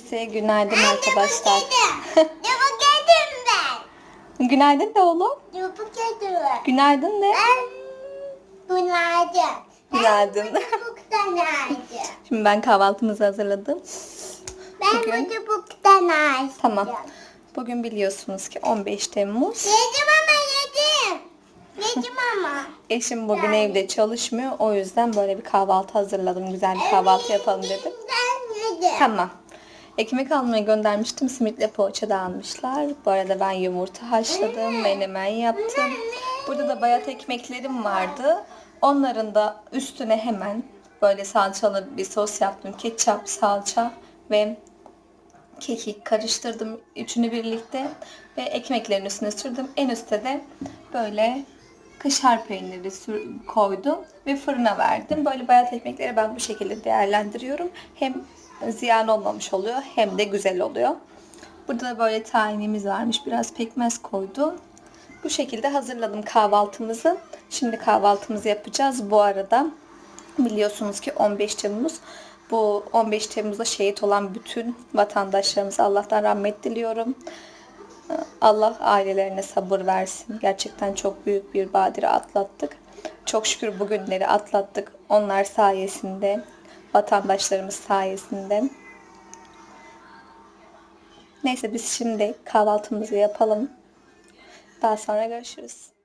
Herkese günaydın arkadaşlar. Çabuk geldim ben. günaydın de oğlum. Çabuk geldim. Günaydın de. Ben günaydın. Günaydın. Çabuk günaydın. Şimdi ben kahvaltımızı hazırladım. Ben Bugün- bu çabuk günaydın. Tamam. Bugün biliyorsunuz ki 15 Temmuz. Yedim ama yedim. Yedim ama. Eşim bugün evde çalışmıyor. O yüzden böyle bir kahvaltı hazırladım. Güzel bir kahvaltı yapalım dedim. Ben yedim. Tamam. Ekmek almaya göndermiştim. Simitle poğaça da almışlar. Bu arada ben yumurta haşladım. Menemen yaptım. Burada da bayat ekmeklerim vardı. Onların da üstüne hemen böyle salçalı bir sos yaptım. Ketçap, salça ve kekik karıştırdım. Üçünü birlikte ve ekmeklerin üstüne sürdüm. En üstte de böyle kaşar peyniri sür- koydum ve fırına verdim. Böyle bayat ekmekleri ben bu şekilde değerlendiriyorum. Hem ziyan olmamış oluyor hem de güzel oluyor. Burada da böyle tahinimiz varmış. Biraz pekmez koydum. Bu şekilde hazırladım kahvaltımızı. Şimdi kahvaltımızı yapacağız. Bu arada biliyorsunuz ki 15 Temmuz. Bu 15 Temmuz'da şehit olan bütün vatandaşlarımıza Allah'tan rahmet diliyorum. Allah ailelerine sabır versin. Gerçekten çok büyük bir badire atlattık. Çok şükür bu günleri atlattık. Onlar sayesinde, vatandaşlarımız sayesinde. Neyse biz şimdi kahvaltımızı yapalım. Daha sonra görüşürüz.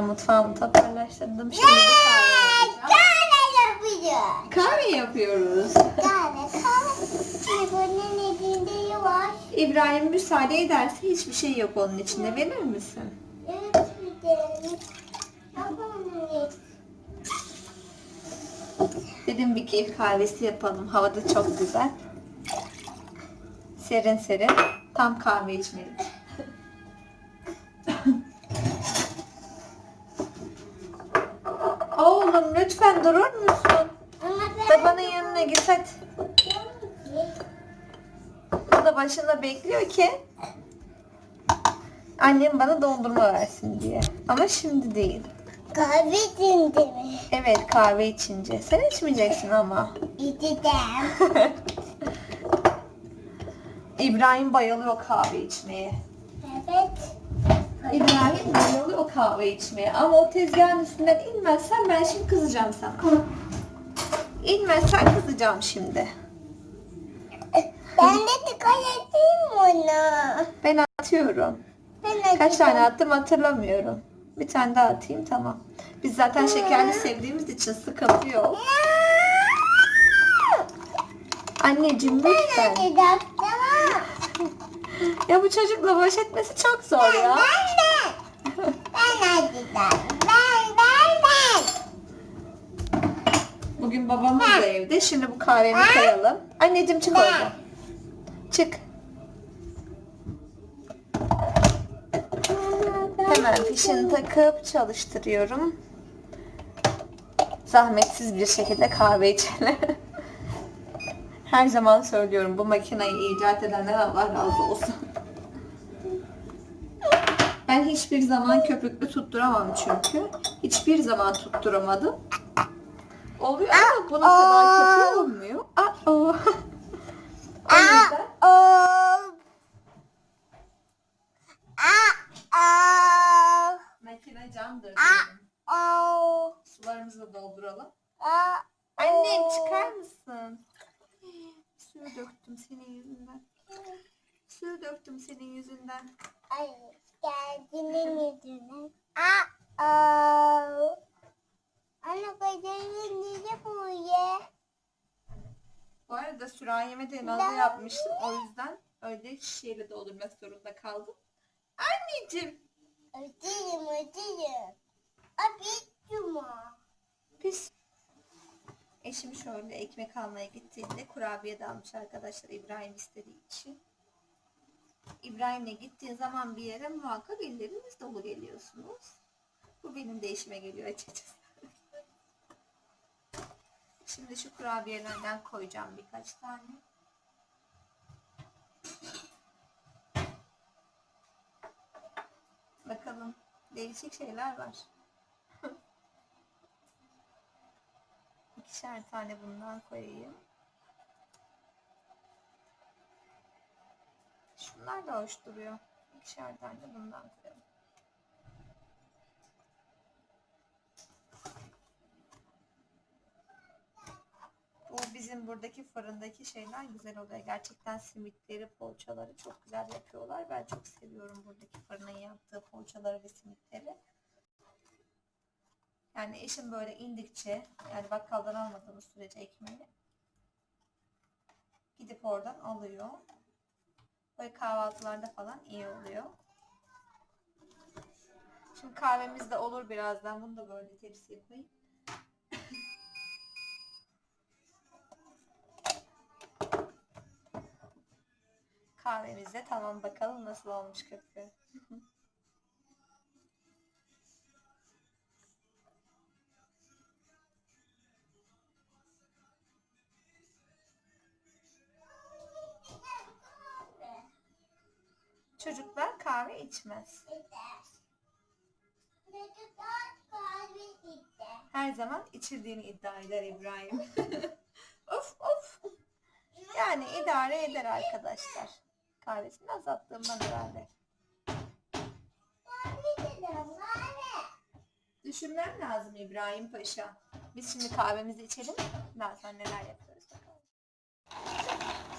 Ben mutfağımı toparlaştırdım. Şimdi bir kahve yapacağım. Kahve yapıyor. Kahve yapıyoruz. Kahve kahve. Telefonun elinde var. İbrahim müsaade ederse hiçbir şey yok onun içinde. Verir misin? Evet. Yapalım. Dedim bir keyif kahvesi yapalım. Hava da çok güzel. Serin serin. Tam kahve içmelik. Oğlum lütfen durur musun? Babanın yanına git hadi. O da başında bekliyor ki annem bana dondurma versin diye. Ama şimdi değil. kahve içinde mi? Evet kahve içince. Sen içmeyeceksin ama. İçeceğim. İbrahim bayılıyor kahve içmeye. Evet. İbrahim bayılıyor kahve içmeye. Ama o tezgahın üstünden inmezsen ben şimdi kızacağım sana. İnmezsen kızacağım şimdi. Ben de dikkat edeyim ona. Ben atıyorum. Ben Kaç tane attım hatırlamıyorum. Bir tane daha atayım tamam. Biz zaten şekerli sevdiğimiz için sıkıntı yok. Anneciğim lütfen. Hadi doktora. Ya bu çocukla baş etmesi çok zor ya. Ben de. Ben hadi doktora. Ben ben ben. Bugün babamız da evde. Şimdi bu kahvemi koyalım. Anneciğim çık oradan. Çık. Hemen fişini takıp çalıştırıyorum. Zahmetsiz bir şekilde kahve içelim. Her zaman söylüyorum bu makineyi icat edenler Allah razı olsun. Ben hiçbir zaman köpüklü tutturamam çünkü. Hiçbir zaman tutturamadım. Oluyor ama buna kadar kötü olmuyor. Arada sürahime de nazlı yapmıştım. O yüzden öyle şişeyle doldurmak zorunda kaldım. Anneciğim. Ödeyim, ödeyim. Abi, cuma. Pis. Eşim şöyle ekmek almaya gittiğinde kurabiye de almış arkadaşlar İbrahim istediği için. İbrahim'le gittiğin zaman bir yere muhakkak elleriniz dolu geliyorsunuz. Bu benim de işime geliyor açıkçası. Şimdi şu kurabiyelerden koyacağım birkaç tane. Bakalım değişik şeyler var. İkişer tane bundan koyayım. Şunlar da hoş duruyor. İkişer tane bundan koyalım. Bu bizim buradaki fırındaki şeyler güzel oluyor. Gerçekten simitleri, poğaçaları çok güzel yapıyorlar. Ben çok seviyorum buradaki fırının yaptığı poğaçaları ve simitleri. Yani eşim böyle indikçe yani bakkaldan almadığımız sürece ekmeği gidip oradan alıyor. Böyle kahvaltılarda falan iyi oluyor. Şimdi kahvemiz de olur birazdan. Bunu da böyle tepsiye koyayım. Kahvemiz de tamam bakalım nasıl olmuş köpüğü. Çocuklar kahve içmez. Her zaman içildiğini iddia eder İbrahim. of of. Yani idare eder arkadaşlar. Kahvesini azalttığımdan herhalde. Düşünmem lazım İbrahim Paşa. Biz şimdi kahvemizi içelim. Daha sonra neler yapıyoruz bakalım.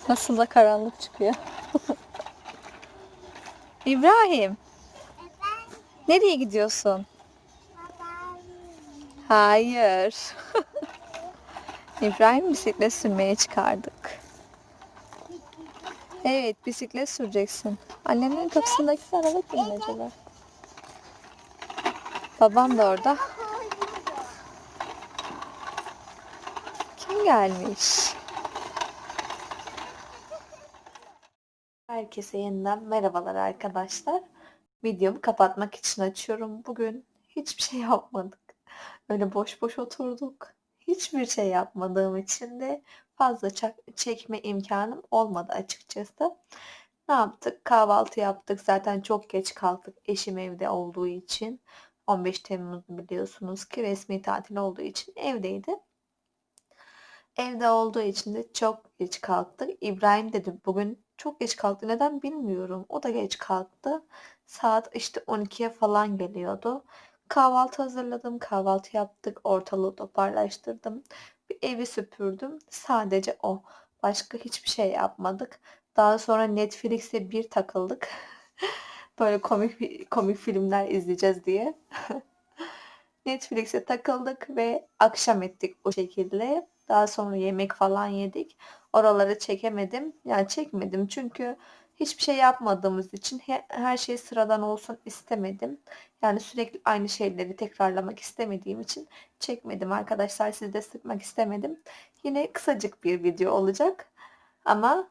Nasıl da karanlık çıkıyor. İbrahim, Efendim nereye gidiyorsun? babam. Hayır. İbrahim bisiklet sürmeye çıkardık. Evet, bisiklet süreceksin. Annemin kapısındaki araba kim acaba? Babam da orada. Kim gelmiş? Herkese yeniden merhabalar arkadaşlar. Videomu kapatmak için açıyorum. Bugün hiçbir şey yapmadık. Öyle boş boş oturduk. Hiçbir şey yapmadığım için de fazla çekme imkanım olmadı açıkçası. Ne yaptık? Kahvaltı yaptık. Zaten çok geç kalktık eşim evde olduğu için. 15 Temmuz biliyorsunuz ki resmi tatil olduğu için evdeydi. Evde olduğu için de çok geç kalktık. İbrahim dedi bugün çok geç kalktı. Neden bilmiyorum. O da geç kalktı. Saat işte 12'ye falan geliyordu. Kahvaltı hazırladım. Kahvaltı yaptık. Ortalığı toparlaştırdım. Bir evi süpürdüm. Sadece o. Başka hiçbir şey yapmadık. Daha sonra Netflix'e bir takıldık. Böyle komik komik filmler izleyeceğiz diye. Netflix'e takıldık ve akşam ettik o şekilde. Daha sonra yemek falan yedik. Oraları çekemedim. Yani çekmedim çünkü hiçbir şey yapmadığımız için he- her şey sıradan olsun istemedim. Yani sürekli aynı şeyleri tekrarlamak istemediğim için çekmedim arkadaşlar. Sizi de sıkmak istemedim. Yine kısacık bir video olacak. Ama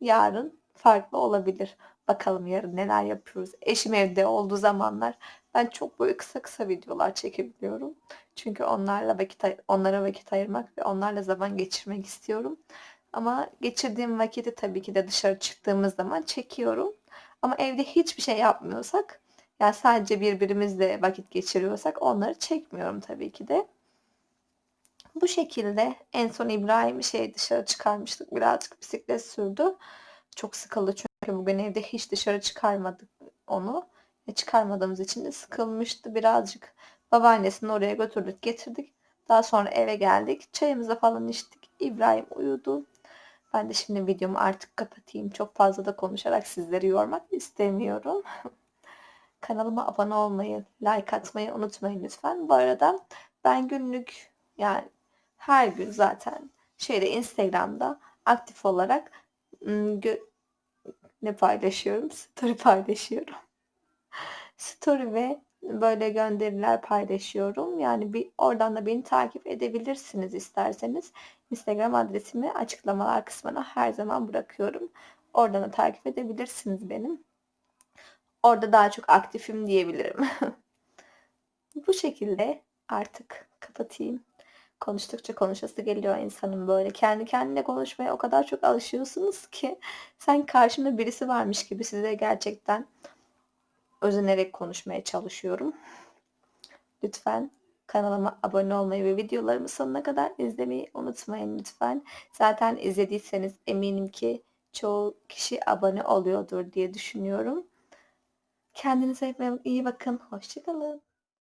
yarın farklı olabilir. Bakalım yarın neler yapıyoruz. Eşim evde olduğu zamanlar ben çok böyle kısa kısa videolar çekebiliyorum. Çünkü onlarla vakit onlara vakit ayırmak ve onlarla zaman geçirmek istiyorum. Ama geçirdiğim vakiti tabii ki de dışarı çıktığımız zaman çekiyorum. Ama evde hiçbir şey yapmıyorsak, yani sadece birbirimizle vakit geçiriyorsak onları çekmiyorum tabii ki de. Bu şekilde en son İbrahim'i şey dışarı çıkarmıştık. Birazcık bisiklet sürdü. Çok sıkıldı çünkü bugün evde hiç dışarı çıkarmadık onu. Ve çıkarmadığımız için de sıkılmıştı birazcık. Babaannesini oraya götürdük getirdik. Daha sonra eve geldik. Çayımızı falan içtik. İbrahim uyudu. Ben de şimdi videomu artık kapatayım. Çok fazla da konuşarak sizleri yormak istemiyorum. Kanalıma abone olmayı, like atmayı unutmayın lütfen. Bu arada ben günlük yani her gün zaten şeyde Instagram'da aktif olarak ne paylaşıyorum? Story paylaşıyorum. Story ve böyle gönderiler paylaşıyorum. Yani bir oradan da beni takip edebilirsiniz isterseniz. Instagram adresimi açıklamalar kısmına her zaman bırakıyorum. Oradan da takip edebilirsiniz benim. Orada daha çok aktifim diyebilirim. Bu şekilde artık kapatayım. Konuştukça konuşası geliyor insanın böyle. Kendi kendine konuşmaya o kadar çok alışıyorsunuz ki sen karşımda birisi varmış gibi size gerçekten özenerek konuşmaya çalışıyorum. Lütfen kanalıma abone olmayı ve videolarımı sonuna kadar izlemeyi unutmayın lütfen. Zaten izlediyseniz eminim ki çoğu kişi abone oluyordur diye düşünüyorum. Kendinize iyi bakın. Hoşçakalın.